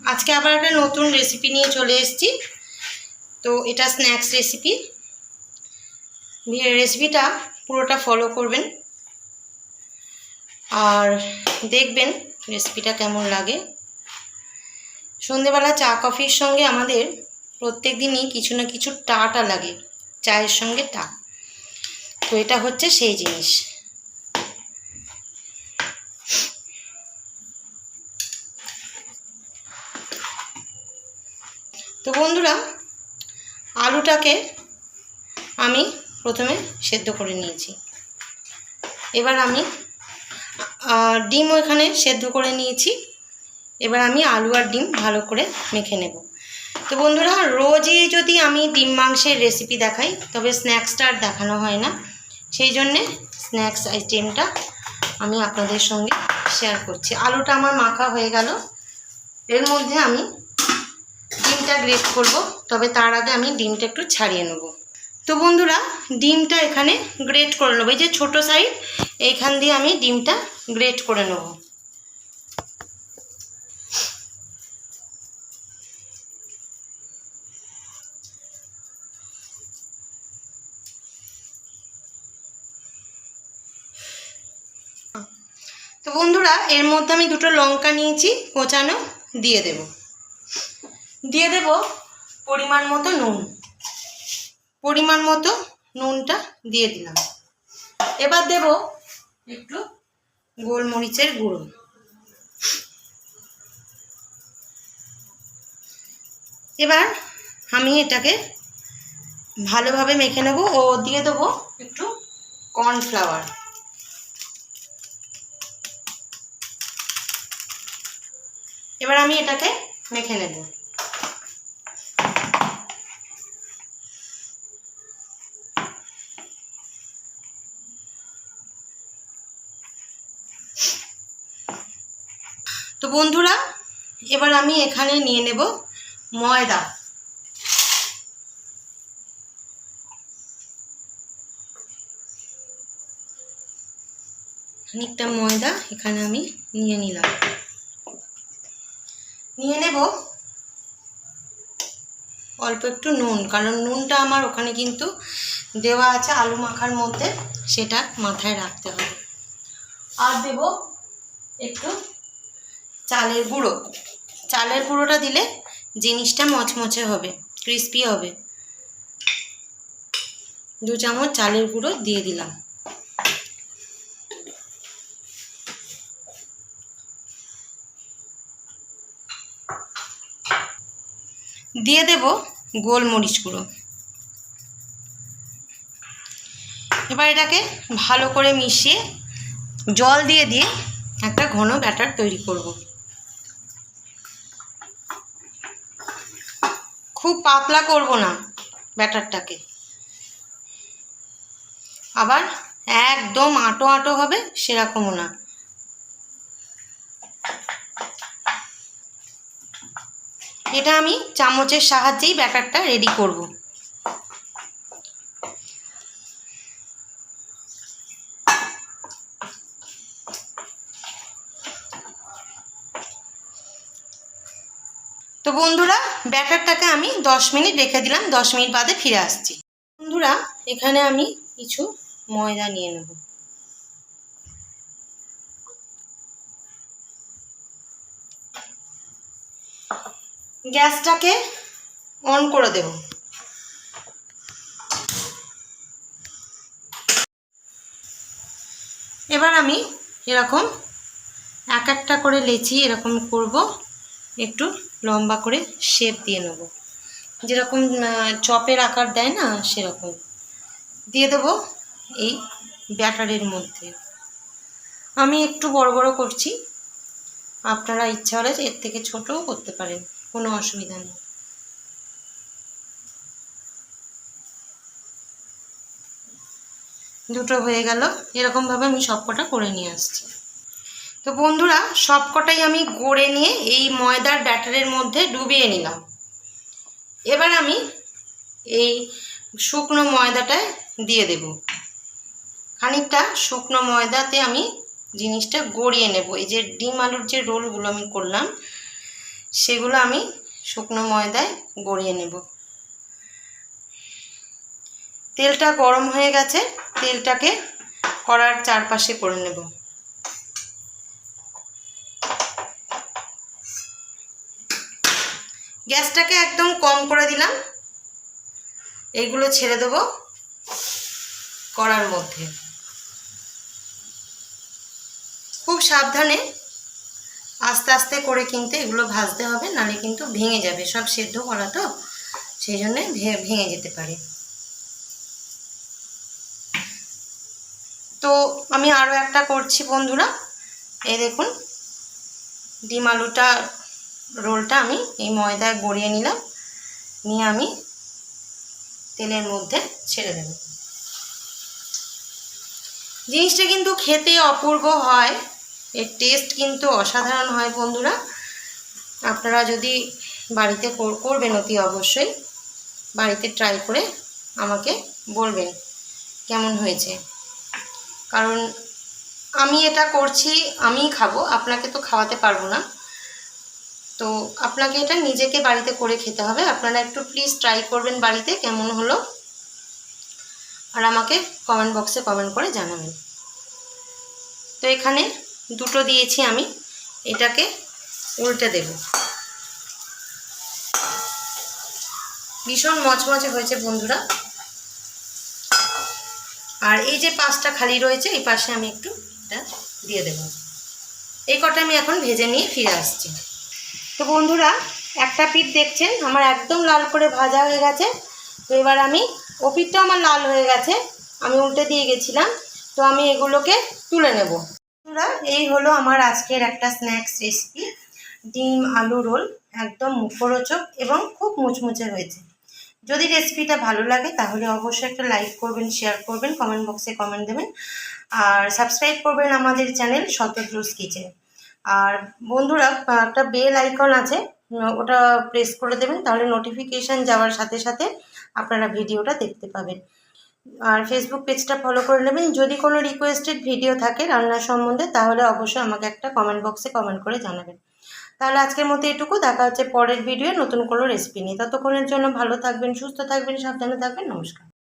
আজকে আবার একটা নতুন রেসিপি নিয়ে চলে এসেছি। তো এটা স্ন্যাক্স রেসিপি রেসিপিটা পুরোটা ফলো করবেন। আর দেখবেন রেসিপিটা কেমন লাগে। সন্ধেবেলা চা কফির সঙ্গে আমাদের প্রত্যেক দিনই কিছু না কিছু টাটা লাগে, চায়ের সঙ্গে টা। তো এটা হচ্ছে সেই জিনিস। তো বন্ধুরা আলুটাকে আমি প্রথমে সেদ্ধ করে নিয়েছি। এবার আমি আহ, ডিমও এখানে সেদ্ধ করে নিয়েছি। এবার আমি আলু আর ডিম ভালো করে মেখে নেব। তো বন্ধুরা রোজই যদি আমি ডিম মাংসের রেসিপি দেখাই তবে স্ন্যাক্সটা আর দেখানো হয় না। সেই জন্যে স্ন্যাক্স আইটেমটা আমি আপনাদের সঙ্গে শেয়ার করছি। আলুটা আমার মাখা হয়ে গেল। এর মধ্যে আমি গ্রেট করব, তবে তার আগে আমি ডিমটা একটু ছাড়িয়ে নেব। তো বন্ধুরা, ডিমটা এখানে গ্রেট করে নেব। এই যে ছোটো সাইড এইখান দিয়ে আমি ডিমটা গ্রেট করে নেব। তো বন্ধুরা, এর মধ্যে আমি দুটো লঙ্কা নিয়েছি, কোচানো, দিয়ে দেব। দিয়ে দেব পরিমাণ মতো নুন। পরিমাণ মতো নুনটা দিয়ে দিলাম। এবার দেব একটু গোলমরিচের গুঁড়ো। এবার আমি এটাকে ভালোভাবে মেখে নেব ও দিয়ে দেবো একটু কর্নফ্লাওয়ার। এবার আমি এটাকে মেখে নেব। তো বন্ধুরা, এবার আমি এখানে নিয়ে নেব ময়দা। খানিকটা ময়দা এখানে আমি নিয়ে নিলাম। নিয়ে নেব অল্প একটু নুন, কারণ নুনটা আমার ওখানে কিন্তু দেওয়া আছে আলু মাখার মধ্যে, সেটা মাথায় রাখতে হবে। আর দেব একটু চালের গুঁড়ো। চালের গুঁড়োটা দিলে জিনিসটা মচমচে হবে ক্রিস্পি হবে। দু চামচ চালের গুঁড়ো দিয়ে দিলাম। দিয়ে দেব গোলমরিচ গুঁড়ো। এবার এটাকে ভালো করে মিশিয়ে জল দিয়ে দিয়ে একটা ঘন ব্যাটার তৈরি করব। খুব পাতলা করব না ব্যাটারটাকে। আবার একদম আটো আটো হবে সেরকমও না। এটা আমি চামচের সাহায্যেই ব্যাটারটা রেডি করব। বন্ধুরা ব্যাটারটাকে আমি দশ মিনিট রেখে দিলাম, দশ মিনিট বাদে ফিরে আসছি। বন্ধুরা, এখানে আমি কিছু ময়দা নিয়ে নেব। গ্যাসটাকে অন করে দেব। এবার আমি এরকম এক একটা করে লেচি এরকম করব। একটু লম্বা করে শেপ দিয়ে নেব। যেরকম চপের আকার দেয় না, সেরকম। দিয়ে দেবো এই ব্যাটারের মধ্যে। আমি একটু বড় বড় করছি। আপনারা ইচ্ছা হলে এর থেকে ছোটও করতে পারেন, কোনো অসুবিধা নেই। দুটো হয়ে গেল। এরকমভাবে আমি সবকটা করে নিয়ে আসছি। তো বন্ধুরা, সবকটাই আমি গড়ে নিয়ে এই ময়দার ব্যাটারের মধ্যে ডুবিয়ে নিলাম। এবার আমি এই শুকনো ময়দাটায় দিয়ে দেব। খানিকটা শুকনো ময়দাতে আমি জিনিসটা গড়িয়ে নেব। এই যে ডিম আলুর যে রোলগুলো আমি করলাম, সেগুলো আমি শুকনো ময়দায় গড়িয়ে নেব। তেলটা গরম হয়ে গেছে, তেলটাকে কড়ার চারপাশে করে নেব। গ্যাসটাকে একদম কম করে দিলাম। এইগুলো ছেড়ে দেবো কড়ার মধ্যে। খুব সাবধানে আস্তে আস্তে করে কিন্তু এগুলো ভাজতে হবে নালে কিন্তু ভেঙে যাবে। সব সেদ্ধ করা তো, সেই জন্যে ভেঙে যেতে পারে। তো আমি আরও একটা করছি বন্ধুরা। এই দেখুন, ডিম আলুটা রোলটা আমি এই ময়দায় গড়িয়ে নিলাম। নিয়ে আমি তেলের মধ্যে ছেড়ে দেব। জিনিসটা কিন্তু খেতে অপূর্ব হয়। এর টেস্ট কিন্তু অসাধারণ হয় বন্ধুরা। আপনারা যদি বাড়িতে করবেন অতি অবশ্যই, বাড়িতে ট্রাই করে আমাকে বলবেন কেমন হয়েছে। কারণ আমি এটা করছি, আমিই খাব, আপনাকে তো খাওয়াতে পারব না। তো আপনাকে এটা নিজেকে বাড়িতে করে খেতে হবে। আপনারা একটু প্লিজ ট্রাই করবেন বাড়িতে কেমন হলো। আর আমাকে কমেন্ট বক্সে কমেন্ট করে জানাবেন। তো এখানে দুটো দিয়েছি আমি। এটাকে উল্টে দেব। ভীষণ মচমচে হয়েছে বন্ধুরা। আর এই যে পাশটা খালি রয়েছে, এই পাশে আমি একটু এটা দিয়ে দেব। এই কটা আমি এখন ভেজে নিয়ে ফিরে আসছি। তো বন্ধুরা, একটা পিঠ দেখছেন? আমার একদম লাল করে ভাজা হয়ে গেছে। তো এবার আমি, ও পিঠটা আমার লাল হয়ে গেছে। আমি উল্টে দিয়ে গেছিলাম। তো আমি এগুলোকে তুলে নেব। বন্ধুরা, এই হলো আমার আজকের একটা স্ন্যাক্স রেসিপি ডিম, আলু, রোল, একদম মুখরোচক এবং খুব মুচমুচে হয়েছে। যদি রেসিপিটা ভালো লাগে, তাহলে অবশ্যই একটা লাইক করবেন শেয়ার করবেন কমেন্ট বক্সে কমেন্ট দেবেন। আর সাবস্ক্রাইব করবেন আমাদের চ্যানেল শতদ্রুস কিচেন। আর বন্ধুরা, একটা বেল আইকন আছে ওটা প্রেস করে দেবেন, তাহলে নোটিফিকেশান যাওয়ার সাথে সাথে আপনারা ভিডিওটা দেখতে পাবেন। আর ফেসবুক পেজটা ফলো করে নেবেন। যদি কোনো রিকোয়েস্টেড ভিডিও থাকে রান্নার সম্বন্ধে, তাহলে অবশ্যই আমাকে একটা কমেন্ট বক্সে কমেন্ট করে জানাবেন। তাহলে আজকের মতো এটুকু। দেখা হচ্ছে পরের ভিডিও নতুন কোনো রেসিপি নিয়ে। ততক্ষণের জন্য ভালো থাকবেন, সুস্থ থাকবেন, সাবধানে থাকবেন। নমস্কার।